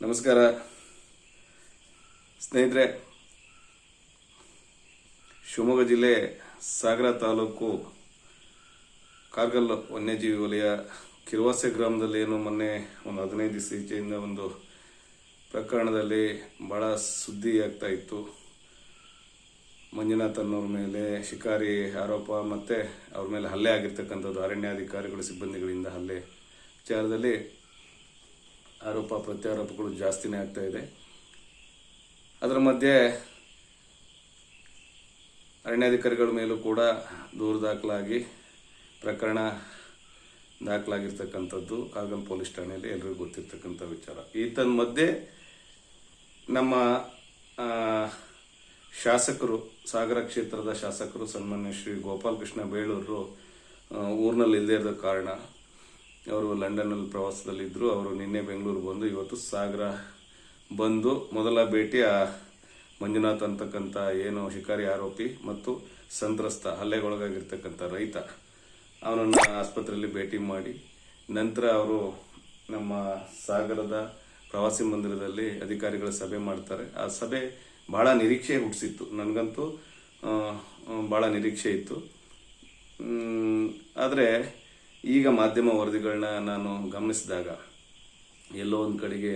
ನಮಸ್ಕಾರ. ಸ್ನೇಹಿತರೆ, ಶಿವಮೊಗ್ಗ ಜಿಲ್ಲೆ ಸಾಗರ ತಾಲೂಕು ಕಾರ್ಗಲ್ ವನ್ಯಜೀವಿ ವಲಯ ಕಿರುವಾಸೆ ಗ್ರಾಮದಲ್ಲಿ ಏನು ಮೊನ್ನೆ ಒಂದು ಹದಿನೈದು ದಿವಸ ಈಚೆಯಿಂದ ಒಂದು ಪ್ರಕರಣದಲ್ಲಿ ಭಾಳ ಸುದ್ದಿ ಆಗ್ತಾ ಇತ್ತು. ಮಂಜುನಾಥ್ ಅನ್ನೋರ ಮೇಲೆ ಶಿಕಾರಿ ಆರೋಪ ಮತ್ತು ಅವ್ರ ಮೇಲೆ ಹಲ್ಲೆ ಆಗಿರ್ತಕ್ಕಂಥದ್ದು ಅರಣ್ಯಾಧಿಕಾರಿಗಳು, ಸಿಬ್ಬಂದಿಗಳಿಂದ ಹಲ್ಲೆ ವಿಚಾರದಲ್ಲಿ ಆರೋಪ ಪ್ರತ್ಯಾರೋಪಗಳು ಜಾಸ್ತಿನೇ ಆಗ್ತಾ ಇದೆ. ಅದರ ಮಧ್ಯೆ ಅರಣ್ಯಾಧಿಕಾರಿಗಳ ಮೇಲೂ ಕೂಡ ದೂರು ದಾಖಲಾಗಿ ಪ್ರಕರಣ ದಾಖಲಾಗಿರ್ತಕ್ಕಂಥದ್ದು. ಕಾಗಲ್ ಪೊಲೀಸ್ ಠಾಣೆಯಲ್ಲಿ ಎಲ್ರಿಗೂ ಗೊತ್ತಿರ್ತಕ್ಕಂಥ ವಿಚಾರ. ಈತನ ಮಧ್ಯೆ ನಮ್ಮ ಶಾಸಕರು, ಸಾಗರ ಕ್ಷೇತ್ರದ ಶಾಸಕರು ಸನ್ಮಾನ್ಯ ಶ್ರೀ ಗೋಪಾಲಕೃಷ್ಣ ಬೇಳೂರು ಊರಿನಲ್ಲಿ ಇಲ್ಲದೇ ಇರೋ ಕಾರಣ ಅವರು ಲಂಡನ್ನಲ್ಲಿ ಪ್ರವಾಸದಲ್ಲಿದ್ದರು ಅವರು ನಿನ್ನೆ ಬೆಂಗಳೂರು ಬಂದು ಇವತ್ತು ಸಾಗರ ಬಂದು ಮೊದಲ ಭೇಟಿ, ಆ ಮಂಜುನಾಥ್ ಅಂತಕ್ಕಂಥ ಏನು ಶಿಕಾರಿ ಆರೋಪಿ ಮತ್ತು ಸಂತ್ರಸ್ತ, ಹಲ್ಲೆಗೊಳಗಾಗಿರ್ತಕ್ಕಂಥ ರೈತ ಅವನನ್ನು ಆಸ್ಪತ್ರೆಯಲ್ಲಿ ಭೇಟಿ ಮಾಡಿ, ನಂತರ ಅವರು ನಮ್ಮ ಸಾಗರದ ಪ್ರವಾಸಿ ಮಂದಿರದಲ್ಲಿ ಅಧಿಕಾರಿಗಳ ಸಭೆ ಮಾಡ್ತಾರೆ. ಆ ಸಭೆ ಬಹಳ ನಿರೀಕ್ಷೆ ಹುಟ್ಟಿಸಿತ್ತು ನನಗಂತೂ ಬಹಳ ನಿರೀಕ್ಷೆ ಇತ್ತು. ಆದರೆ ಈಗ ಮಾಧ್ಯಮ ವರದಿಗಳನ್ನ ನಾನು ಗಮನಿಸಿದಾಗ ಎಲ್ಲೋ ಒಂದು ಕಡೆಗೆ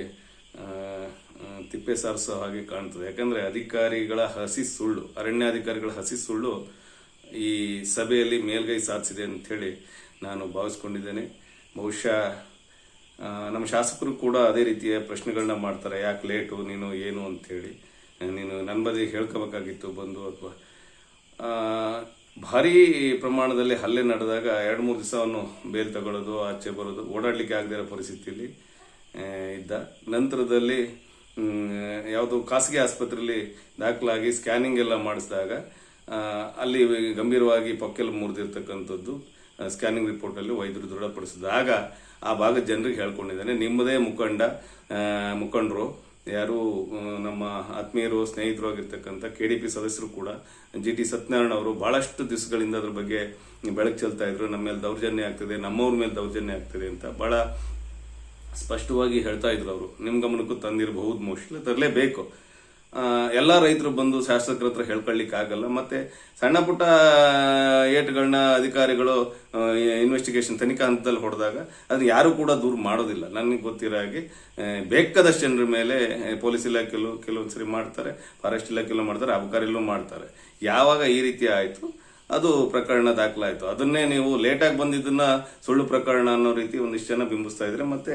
ತಿಪ್ಪೆ ಸಾರಿಸೋ ಹಾಗೆ ಕಾಣ್ತದೆ. ಯಾಕಂದ್ರೆ ಅಧಿಕಾರಿಗಳ ಹಸಿ ಸುಳ್ಳು, ಅರಣ್ಯಾಧಿಕಾರಿಗಳ ಹಸಿ ಸುಳ್ಳು ಈ ಸಭೆಯಲ್ಲಿ ಮೇಲ್ಗೈ ಸಾಧಿಸಿದೆ ಅಂಥೇಳಿ ನಾನು ಭಾವಿಸ್ಕೊಂಡಿದ್ದೇನೆ. ಬಹುಶಃ ನಮ್ಮ ಶಾಸಕರು ಕೂಡ ಅದೇ ರೀತಿಯ ಪ್ರಶ್ನೆಗಳನ್ನ ಮಾಡ್ತಾರೆ. ಯಾಕೆ ಲೇಟು, ನೀನು ಏನು ಅಂತ ಹೇಳಿ. ನೀನು ನನ್ನ ಬದಿ ಹೇಳ್ಕೋಬೇಕಾಗಿತ್ತು, ಬಂದು ಅಥವಾ ಭಾರಿ ಪ್ರಮಾಣದಲ್ಲಿ ಹಲ್ಲೆ ನಡೆದಾಗ ಎರಡು ಮೂರು ದಿವಸವನ್ನು ಬೇಲ್ ತಗೊಳ್ಳೋದು, ಆಚೆ ಬರೋದು, ಓಡಾಡಲಿಕ್ಕೆ ಆಗದೇ ಇರೋ ಪರಿಸ್ಥಿತಿಯಲ್ಲಿ ಇದ್ದ. ನಂತರದಲ್ಲಿ ಯಾವುದು ಖಾಸಗಿ ಆಸ್ಪತ್ರೆಯಲ್ಲಿ ದಾಖಲಾಗಿ ಸ್ಕ್ಯಾನಿಂಗ್ ಎಲ್ಲ ಮಾಡಿಸಿದಾಗ ಅಲ್ಲಿ ಗಂಭೀರವಾಗಿ ಪಕ್ಕೆಲ್ಲ ಮುರಿದಿರ್ತಕ್ಕಂಥದ್ದು ಸ್ಕ್ಯಾನಿಂಗ್ ರಿಪೋರ್ಟಲ್ಲಿ ವೈದ್ಯರು ದೃಢಪಡಿಸಿದಾಗ ಆ ಭಾಗದ ಜನರಿಗೆ ಹೇಳ್ಕೊಂಡಿದ್ದಾನೆ. ನಿಮ್ಮದೇ ಮುಖಂಡ ಮುಖಂಡರು ಯಾರು ನಮ್ಮ ಆತ್ಮೀಯರು, ಸ್ನೇಹಿತರು ಆಗಿರ್ತಕ್ಕಂಥ ಕೆ ಡಿ ಪಿ ಸದಸ್ಯರು ಕೂಡ ಜಿ ಟಿ ಸತ್ಯನಾರಾಯಣ ಅವರು ಬಹಳಷ್ಟು ದಿವಸಗಳಿಂದ ಅದ್ರ ಬಗ್ಗೆ ಬೆಳಕು ಚೆಲ್ತಾ ಇದ್ರು. ನಮ್ಮ ಮೇಲೆ ದೌರ್ಜನ್ಯ ಆಗ್ತದೆ, ನಮ್ಮವ್ರ ಮೇಲೆ ದೌರ್ಜನ್ಯ ಆಗ್ತದೆ ಅಂತ ಬಹಳ ಸ್ಪಷ್ಟವಾಗಿ ಹೇಳ್ತಾ ಇದ್ರು ಅವರು. ನಿಮ್ಮ ಗಮನಕ್ಕೂ ತಂದಿರಬಹುದು ಮೋಸ್ಟ್ಲಿ. ತರಲೇಬೇಕು. ಎಲ್ಲ ರೈತರು ಬಂದು ಶಾಸಕರ ಹತ್ರ ಹೇಳ್ಕೊಳ್ಲಿಕ್ಕೆ ಆಗಲ್ಲ ಮತ್ತೆ ಸಣ್ಣ ಪುಟ್ಟ ಏಟ್ಗಳನ್ನ ಅಧಿಕಾರಿಗಳು ಇನ್ವೆಸ್ಟಿಗೇಷನ್ ತನಿಖಾ ಹಂತದಲ್ಲಿ ಹೊಡೆದಾಗ ಅದನ್ನ ಯಾರು ಕೂಡ ದೂರ ಮಾಡೋದಿಲ್ಲ. ನನಗೆ ಗೊತ್ತಿರೋ ಹಾಗೆ ಬೇಕಾದಷ್ಟು ಜನರ ಮೇಲೆ ಪೊಲೀಸ್ ಇಲಾಖೆಯಲ್ಲೂ ಕೆಲವೊಂದ್ಸರಿ ಮಾಡ್ತಾರೆ, ಫಾರೆಸ್ಟ್ ಇಲಾಖೆಯಲ್ಲೂ ಮಾಡ್ತಾರೆ, ಅಬಕಾರಿಯಲ್ಲೂ ಮಾಡ್ತಾರೆ. ಯಾವಾಗ ಈ ರೀತಿ ಆಯ್ತು, ಅದು ಪ್ರಕರಣ ದಾಖಲಾಯಿತು. ಅದನ್ನೇ ನೀವು ಲೇಟಾಗಿ ಬಂದಿದ್ದನ್ನ ಸುಳ್ಳು ಪ್ರಕರಣ ಅನ್ನೋ ರೀತಿ ಒಂದಿಷ್ಟು ಜನ ಬಿಂಬಿಸ್ತಾ ಇದ್ರೆ ಮತ್ತೆ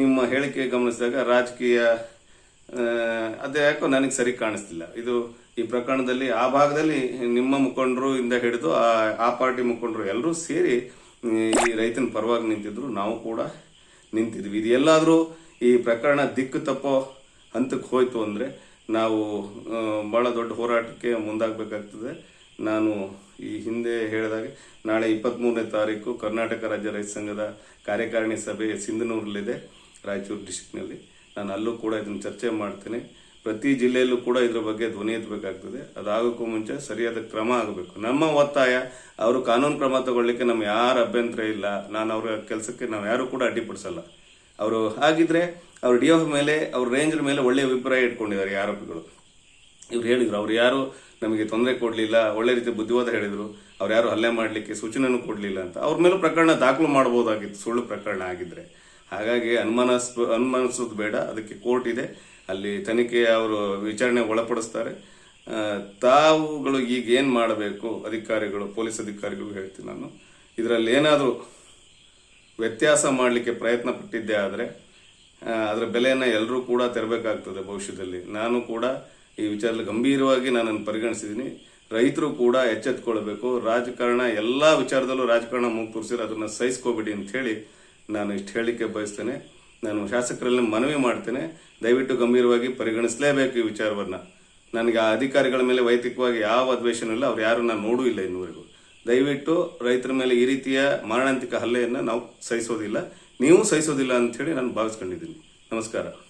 ನಿಮ್ಮ ಹೇಳಿಕೆ ಗಮನಿಸಿದಾಗ ರಾಜಕೀಯ ಅದೇ ಯಾಕೋ ನನಗೆ ಸರಿ ಕಾಣಿಸ್ತಿಲ್ಲ. ಇದು ಈ ಪ್ರಕರಣದಲ್ಲಿ ಆ ಭಾಗದಲ್ಲಿ ನಿಮ್ಮ ಮುಖಂಡರು ಇಂದ ಹಿಡಿದು ಆ ಆ ಪಾರ್ಟಿ ಮುಖಂಡರು ಎಲ್ಲರೂ ಸೇರಿ, ಈ ರೈತನ ಪರವಾಗಿ ನಿಂತಿದ್ರು. ನಾವು ಕೂಡ ನಿಂತಿದ್ವಿ. ಇದು ಎಲ್ಲಾದರೂ ಈ ಪ್ರಕರಣ ದಿಕ್ಕು ತಪ್ಪೋ ಹಂತಕ್ಕೆ ಹೋಯ್ತು ಅಂದರೆ ನಾವು ಭಾಳ ದೊಡ್ಡ ಹೋರಾಟಕ್ಕೆ ಮುಂದಾಗಬೇಕಾಗ್ತದೆ. ನಾನು ಈ ಹಿಂದೆ ಹೇಳಿದಾಗೆ, ನಾಳೆ ಇಪ್ಪತ್ಮೂರನೇ ತಾರೀಕು ಕರ್ನಾಟಕ ರಾಜ್ಯ ರೈತ ಸಂಘದ ಕಾರ್ಯಕಾರಿಣಿ ಸಭೆ ಸಿಂಧನೂರಲ್ಲಿದೆ, ರಾಯಚೂರು ಡಿಸ್ಟಿಕ್ನಲ್ಲಿ ನಾನು ಅಲ್ಲೂ ಕೂಡ ಇದನ್ನು ಚರ್ಚೆ ಮಾಡ್ತೀನಿ. ಪ್ರತಿ ಜಿಲ್ಲೆಯಲ್ಲೂ ಕೂಡ ಇದ್ರ ಬಗ್ಗೆ ಧ್ವನಿ ಎತ್ತಬೇಕಾಗ್ತದೆ. ಅದಾಗೋಕ್ಕೂ ಮುಂಚೆ ಸರಿಯಾದ ಕ್ರಮ ಆಗಬೇಕು. ನಮ್ಮ ಒತ್ತಾಯ, ಅವರು ಕಾನೂನು ಕ್ರಮ ತಗೊಳ್ಳಿಕ್ಕೆ ನಮ್ಮ ಯಾರ ಅಭ್ಯಂತರ ಇಲ್ಲ. ನಾನು ಅವರ ಕೆಲಸಕ್ಕೆ ನಾವು ಯಾರು ಕೂಡ ಅಡ್ಡಿಪಡಿಸಲ್ಲ ಅವರು ಹಾಗಿದ್ರೆ ಅವ್ರ ಡಿ ಎಫ್ ಮೇಲೆ, ಅವ್ರ ರೇಂಜರ್ ಮೇಲೆ ಒಳ್ಳೆಯ ಅಭಿಪ್ರಾಯ ಇಟ್ಕೊಂಡಿದ್ದಾರೆ ಈ ಆರೋಪಿಗಳು. ಇವ್ರು ಹೇಳಿದ್ರು, ಅವ್ರು ಯಾರು ನಮಗೆ ತೊಂದರೆ ಕೊಡಲಿಲ್ಲ, ಒಳ್ಳೆ ರೀತಿ ಬುದ್ಧಿವಾದ ಹೇಳಿದರು, ಅವ್ರು ಯಾರು ಹಲ್ಲೆ ಮಾಡಲಿಕ್ಕೆ ಸೂಚನೆನೂ ಕೊಡಲಿಲ್ಲ ಅಂತ. ಅವ್ರ ಮೇಲೂ ಪ್ರಕರಣ ದಾಖಲು ಮಾಡ್ಬೋದಾಗಿತ್ತು, ಸುಳ್ಳು ಪ್ರಕರಣ ಆಗಿದ್ರೆ. ಹಾಗಾಗಿ ಅನುಮಾನಸ್ ಅನುಮಾನಿಸೋದು ಬೇಡ. ಅದಕ್ಕೆ ಕೋರ್ಟ್ ಇದೆ. ಅಲ್ಲಿ ತನಿಖೆ ಅವರು ವಿಚಾರಣೆ ಒಳಪಡಿಸ್ತಾರೆ. ತಾವುಗಳು ಈಗ ಏನು ಮಾಡಬೇಕು? ಅಧಿಕಾರಿಗಳು, ಪೊಲೀಸ್ ಅಧಿಕಾರಿಗಳು ಹೇಳ್ತೀನಿ ನಾನು. ಇದರಲ್ಲಿ ಏನಾದರೂ ವ್ಯತ್ಯಾಸ ಮಾಡಲಿಕ್ಕೆ ಪ್ರಯತ್ನ ಪಟ್ಟಿದ್ದೆ ಆದರೆ ಅದರ ಬೆಲೆಯನ್ನು ಎಲ್ಲರೂ ಕೂಡ ತೆರಬೇಕಾಗ್ತದೆ ಭವಿಷ್ಯದಲ್ಲಿ. ನಾನು ಕೂಡ ಈ ವಿಚಾರದಲ್ಲಿ ಗಂಭೀರವಾಗಿ ನಾನನ್ನು ಪರಿಗಣಿಸಿದ್ದೀನಿ. ರೈತರು ಕೂಡ ಎಚ್ಚೆತ್ಕೊಳ್ಬೇಕು. ರಾಜಕಾರಣ, ಎಲ್ಲ ವಿಚಾರದಲ್ಲೂ ರಾಜಕಾರಣ ಮೂಗು ತೋರಿಸಿದ್ರೆ ಅದನ್ನು ಸಹಿಸ್ಕೋಬೇಡಿ ಅಂತ ಹೇಳಿ ನಾನು ಇಷ್ಟು ಹೇಳಲಿಕ್ಕೆ ಬಯಸ್ತೇನೆ. ನಾನು ಶಾಸಕರಲ್ಲಿ ಮನವಿ ಮಾಡ್ತೇನೆ. ದಯವಿಟ್ಟು ಗಂಭೀರವಾಗಿ ಪರಿಗಣಿಸಲೇಬೇಕು ಈ ವಿಚಾರವನ್ನು. ನನಗೆ ಆ ಅಧಿಕಾರಿಗಳ ಮೇಲೆ ವೈಯಕ್ತಿಕವಾಗಿ ಯಾವ ದ್ವೇಷನೂ ಇಲ್ಲ. ಅವ್ರು ಯಾರು ನಾನು ನೋಡೂ ಇಲ್ಲ ಇನ್ನುವರೆಗೂ. ದಯವಿಟ್ಟು ರೈತರ ಮೇಲೆ ಈ ರೀತಿಯ ಮಾರಣಾಂತಿಕ ಹಲ್ಲೆಯನ್ನು ನಾವು ಸಹಿಸೋದಿಲ್ಲ. ನೀವು ಸಹಿಸೋದಿಲ್ಲ ಅಂತ ಹೇಳಿ ನಾನು ಭಾವಿಸ್ಕೊಂಡಿದ್ದೀನಿ. ನಮಸ್ಕಾರ.